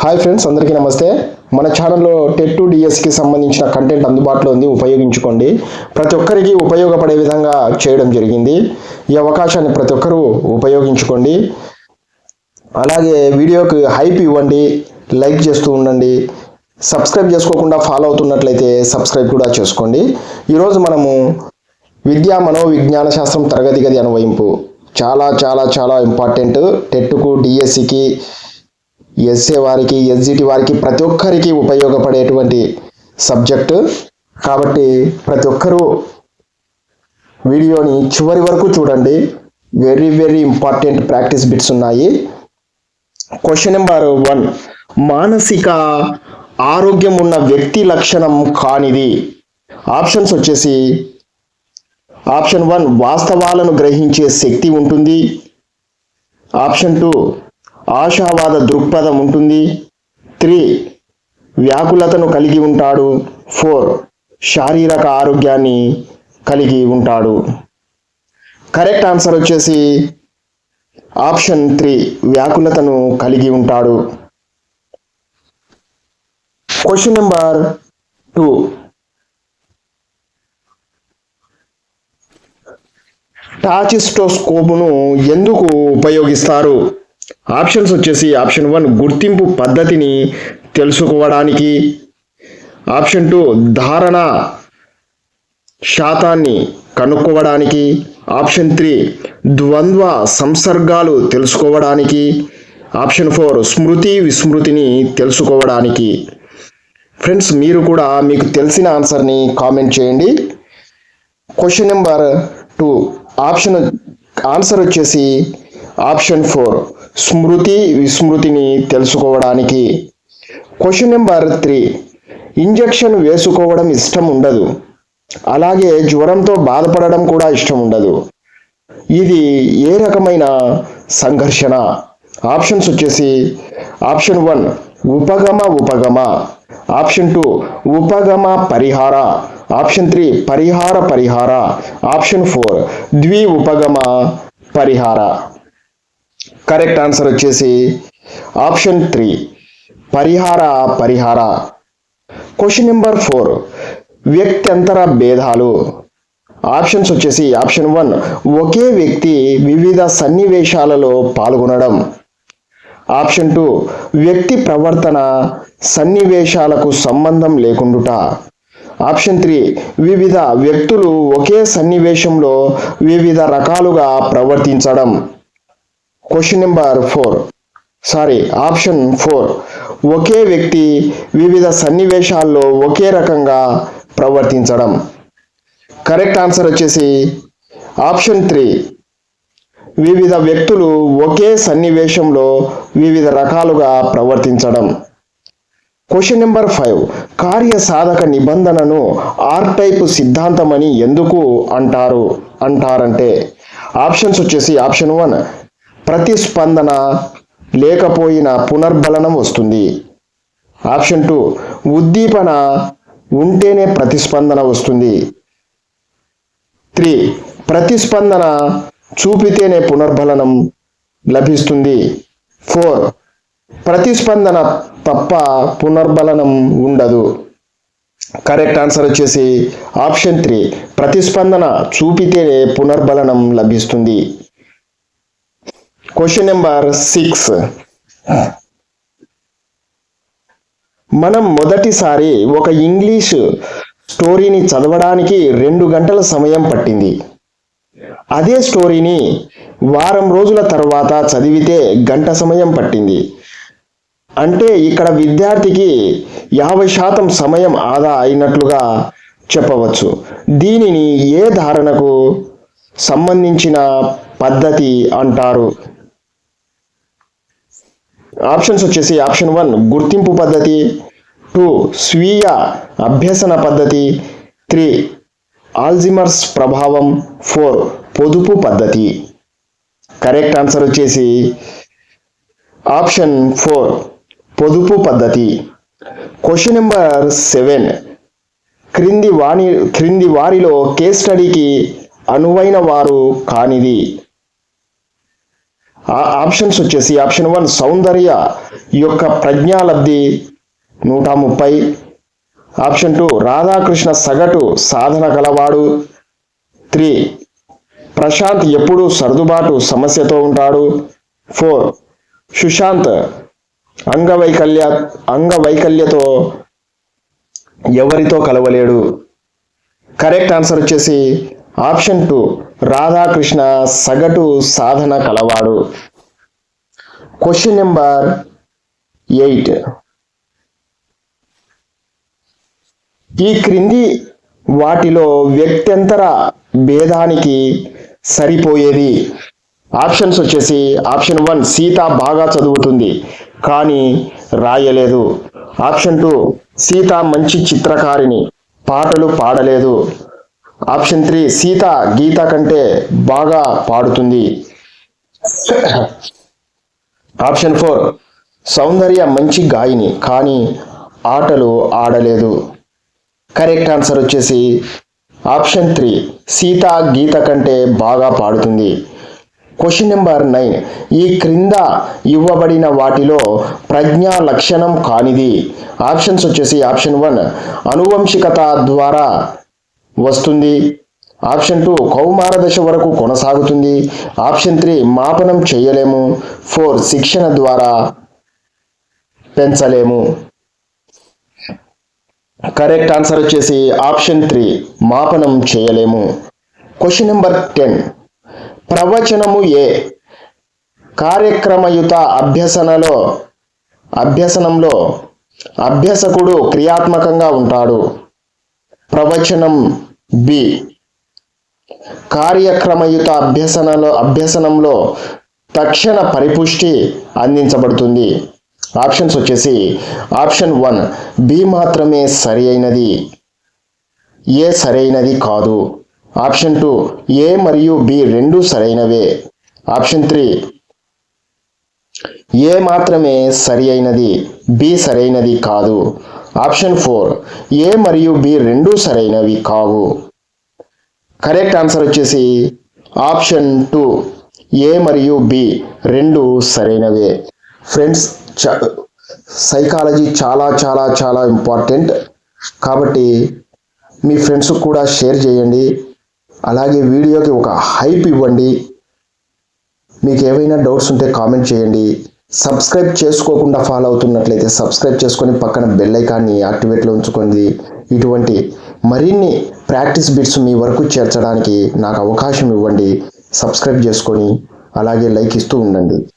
Hi friends అందరికీ నమస్తే. మన ఛానల్లో టెట్ టు డిఎస్కి సంబంధించిన కంటెంట్ అందుబాటులో ఉంది ఉపయోగించుకోండి. ప్రతి ఒక్కరికి ఉపయోగపడే విధంగా చేయడం జరిగింది. ఈ అవకాశాన్ని ప్రతి ఒక్కరూ ఉపయోగించుకోండి. అలాగే వీడియోకి హైప్ ఇవ్వండి లైక్ చేస్తూ ఉండండి. సబ్స్క్రైబ్ చేసుకోకుండా ఫాలో అవుతున్నట్లయితే సబ్స్క్రైబ్ కూడా చేసుకోండి. ఈరోజు మనము విద్యా మనోవిజ్ఞాన శాస్త్రం తరగతి గది అనువయింపు. చాలా చాలా చాలా ఇంపార్టెంట్ టెట్కు డిఎస్సికి ఎస్ఏ వారికి ఎస్జిటి వారికి ప్రతి ఒక్కరికి ఉపయోగపడేటువంటి సబ్జెక్టు కాబట్టి ప్రతి ఒక్కరూ వీడియోని చివరి వరకు చూడండి. Very very important practice bits ఉన్నాయి. క్వశ్చన్ నెంబర్ వన్ మానసిక ఆరోగ్యం ఉన్న వ్యక్తి లక్షణం కానిది. ఆప్షన్స్ వచ్చేసి ఆప్షన్ వన్ వాస్తవాలను గ్రహించే శక్తి ఉంటుంది. ఆప్షన్ టూ ఆశావాద దృక్పథం ఉంటుంది. త్రీ వ్యాకులతను కలిగి ఉంటాడు. ఫోర్ శారీరక ఆరోగ్యాన్ని కలిగి ఉంటాడు. కరెక్ట్ ఆన్సర్ వచ్చేసి ఆప్షన్ త్రీ వ్యాకులతను కలిగి ఉంటాడు. Question number two. టాచిస్టోస్కోపును ఎందుకు ఉపయోగిస్తారు? ఆప్షన్స్ వచ్చేసి ఆప్షన్ వన్ గుర్తింపు పద్ధతిని తెలుసుకోవడానికి ఆప్షన్ టూ ధారణ శాతాన్ని కనుక్కోవడానికి ఆప్షన్ త్రీ ద్వంద్వ సంసర్గాలు తెలుసుకోవడానికి ఆప్షన్ ఫోర్ స్మృతి విస్మృతిని తెలుసుకోవడానికి. ఫ్రెండ్స్ మీరు కూడా మీకు తెలిసిన ఆన్సర్ని కామెంట్ చేయండి. Question number two option answer వచ్చేసి ఆప్షన్ ఫోర్ స్మృతి విస్మృతిని తెలుసుకోవడానికి. క్వశ్చన్ నెంబర్ త్రీ ఇంజెక్షన్ వేసుకోవడం ఇష్టం ఉండదు. అలాగే జ్వరంతో బాధపడడం కూడా ఇష్టం ఉండదు. ఇది ఏ రకమైన సంఘర్షణ? ఆప్షన్స్ వచ్చేసి ఆప్షన్ వన్ ఉపగమ ఉపగమ. ఆప్షన్ టూ ఉపగమ పరిహార. ఆప్షన్ త్రీ పరిహార పరిహార. ఆప్షన్ ఫోర్ ద్వి ఉపగమ పరిహార. కరెక్ట్ ఆన్సర్ వచ్చేసి ఆప్షన్ త్రీ. పరిహార పరిహార. క్వశ్చన్ నెంబర్ ఫోర్ వ్యక్త్యంతర భేదాలు. ఆప్షన్స్ వచ్చేసి ఆప్షన్ వన్ ఒకే వ్యక్తి వివిధ సన్నివేశాలలో పాల్గొనడం. ఆప్షన్ టూ వ్యక్తి ప్రవర్తన సన్నివేశాలకు సంబంధం లేకుండుట. ఆప్షన్ త్రీ వివిధ వ్యక్తులు ఒకే సన్నివేశంలో వివిధ రకాలుగా ప్రవర్తించడం. Question number four sorry option four ఒకే వ్యక్తి వివిధ సన్నివేశాల్లో ఒకే రకంగా ప్రవర్తించడం. కరెక్ట్ ఆన్సర్ వచ్చేసి ఆప్షన్ త్రీ వివిధ వ్యక్తులు ఒకే సన్నివేశంలో వివిధ రకాలుగా ప్రవర్తించడం. క్వశ్చన్ నెంబర్ ఫైవ్ కార్య సాధక నిబంధనను ఆర్ టైప్ సిద్ధాంతమని ఎందుకు అంటారు? అంటారంటే ఆప్షన్స్ వచ్చేసి ఆప్షన్ వన్ ప్రతిస్పందన లేకపోయిన పునర్బలనం వస్తుంది. ఆప్షన్ టూ ఉద్దీపన ఉంటేనే ప్రతిస్పందన వస్తుంది. త్రీ ప్రతిస్పందన చూపితేనే పునర్బలనం లభిస్తుంది. ఫోర్ ప్రతిస్పందన తప్ప పునర్బలనం ఉండదు. కరెక్ట్ ఆన్సర్ వచ్చేసి ఆప్షన్ త్రీ ప్రతిస్పందన చూపితేనే పునర్బలనం లభిస్తుంది. క్వశ్చన్ నెంబర్ సిక్స్ మనం మొదటిసారి ఒక ఇంగ్లీష్ స్టోరీని చదవడానికి రెండు గంటల సమయం పట్టింది. అదే స్టోరీని వారం రోజుల తర్వాత చదివితే గంట సమయం పట్టింది. అంటే ఇక్కడ విద్యార్థికి యాభై శాతం సమయం ఆదా అయినట్లుగా చెప్పవచ్చు. దీనిని ఏ ధారణకు సంబంధించిన పద్ధతి అంటారు? ఆప్షన్స్ వచ్చేసి ఆప్షన్ వన్ గుర్తింపు పద్ధతి టూ స్వీయ అభ్యసన పద్ధతి త్రీ ఆల్జిమర్స్ ప్రభావం ఫోర్ పొదుపు పద్ధతి. కరెక్ట్ ఆన్సర్ వచ్చేసి ఆప్షన్ ఫోర్ పొదుపు పద్ధతి. Question number seven. క్రింది వాణి క్రింది వారిలో కేస్ స్టడీకి అనువైన వారు కానిది. ఆప్షన్స్ వచ్చేసి ఆప్షన్ వన్ సౌందర్య యొక్క ప్రజ్ఞాలబ్ధి నూట ముప్పై. ఆప్షన్ టూ రాధాకృష్ణ సగటు సాధన గలవాడు. త్రీ ప్రశాంత్ ఎప్పుడూ సర్దుబాటు సమస్యతో ఉంటాడు. ఫోర్ సుశాంత్ అంగవైకల్య అంగవైకల్యతో ఎవరితో కలవలేడు. కరెక్ట్ ఆన్సర్ వచ్చేసి ఆప్షన్ టూ రాధాకృష్ణ సగటు సాధన కలవాడు. క్వశ్చన్ నెంబర్ ఎయిట్ ఈ క్రింది వాటిలో వ్యక్త్యంతర భేదానికి సరిపోయేది. ఆప్షన్స్ వచ్చేసి ఆప్షన్ వన్ సీత బాగా చదువుతుంది కానీ రాయలేదు. ఆప్షన్ టూ సీత మంచి చిత్రకారిణి పాటలు పాడలేదు. ఆప్షన్ త్రీ సీత గీత కంటే బాగా పాడుతుంది. ఆప్షన్ ఫోర్ సౌందర్య మంచి గాయని కానీ ఆటలు ఆడలేదు. కరెక్ట్ ఆన్సర్ వచ్చేసి ఆప్షన్ త్రీ సీత గీత కంటే బాగా పాడుతుంది. క్వశ్చన్ నెంబర్ నైన్ ఈ క్రింద ఇవ్వబడిన వాటిలో ప్రజ్ఞా లక్షణం కానిది. ఆప్షన్స్ వచ్చేసి ఆప్షన్ వన్ అనువంశికత ద్వారా వస్తుంది. ఆప్షన్ టూ కౌమార దశ వరకు కొనసాగుతుంది. ఆప్షన్ త్రీ మాపనం చేయలేము. ఫోర్ శిక్షణ ద్వారా పెంచలేము. కరెక్ట్ ఆన్సర్ వచ్చేసి ఆప్షన్ త్రీ మాపనం చేయలేము. క్వశ్చన్ నెంబర్ టెన్ ప్రవచనము ఏ? కార్యక్రమయుత అభ్యసనలో అభ్యసనంలో అభ్యసకుడు క్రియాత్మకంగా ఉంటాడు. ప్రవచనం బి. కార్యక్రమయుత అభ్యసనలో అభ్యసనంలో తక్షణ పరిపుష్టి అందించబడుతుంది. ఆప్షన్స్ వచ్చేసి ఆప్షన్ వన్ బి మాత్రమే సరి అయినది ఏ సరైనది కాదు. ఆప్షన్ టూ ఏ మరియు బి రెండు సరైనవే. ఆప్షన్ త్రీ ఏ మాత్రమే సరి అయినది బి సరైనది కాదు. ఆప్షన్ ఫోర్ ఏ మరియు బి రెండు సరైనవి కావు. కరెక్ట్ ఆన్సర్ వచ్చేసి ఆప్షన్ టూ ఏ మరియు బి రెండు సరైనవే. ఫ్రెండ్స్ సైకాలజీ చాలా చాలా చాలా ఇంపార్టెంట్. కాబట్టి మీ ఫ్రెండ్స్ కూడా షేర్ చేయండి. అలాగే వీడియోకి ఒక హైప్ ఇవ్వండి. మీకు ఏవైనా డౌట్స్ ఉంటే కామెంట్ చేయండి. సబ్స్క్రైబ్ చేసుకోకుండా ఫాలో అవుతున్నట్లయితే సబ్స్క్రైబ్ చేసుకొని పక్కన బెల్ ఐకాన్ని యాక్టివేట్లో ఉంచుకుంది ఇటువంటి మరిన్ని ప్రాక్టీస్ బిట్స్ మీ వరకు చేర్చడానికి నాకు అవకాశం ఇవ్వండి. సబ్స్క్రైబ్ చేసుకొని అలాగే లైక్ ఇస్తూ ఉండండి.